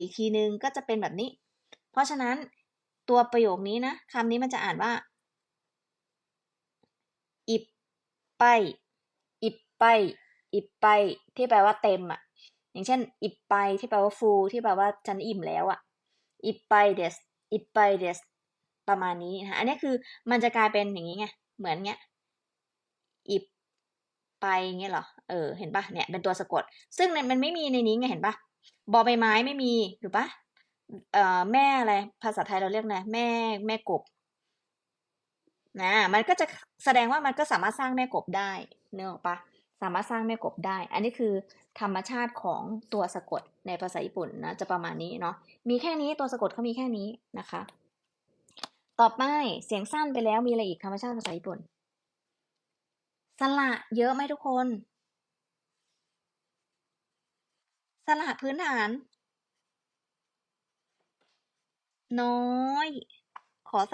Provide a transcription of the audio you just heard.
อีกทีนึงก็จะเป็นแบบนี้ เพราะฉะนั้นตัวประโยคนี้นะคำนี้มันจะอ่านว่าอิบไปอิบไปอิบไปที่แปลว่าเต็มอะ อย่างเช่นอิบไปที่แปลว่า full ที่แปลว่าฉันอิ่มแล้วอะอิบไปเดสอิบไปเดสประมาณนี้นะคะอันนี้คือมันจะกลายเป็นอย่างนี้ไงเหมือนเงี้ยอิบไปเงี้ยเหรอ เออ เห็นปะเนี่ย เป็นตัวสะกด ซึ่งมันไม่มีในนี้ไง เห็นปะ บอใบไม้ไม่มีถูกปะเอ่อแม่อะไร ภาษาไทยเราเรียกไงแม่แม่กบนะมันก็จะแสดงว่ามันก็สามารถสร้างแม่กบได้เนออกปะสามารถสร้างแม่กบได้ อันนี้คือธรรมชาติของตัวสะกดในภาษาญี่ปุ่นนะจะประมาณนี้เนาะมีแค่นี้ตัวสะกดเขามีแค่นี้นะคะ ต่อไปเสียงสั้นไปแล้วมีอะไรอีกธรรมชาติภาษาญี่ปุ่นสระเยอะไหมทุกคน สระพื้นฐาน น้อย ขอใส่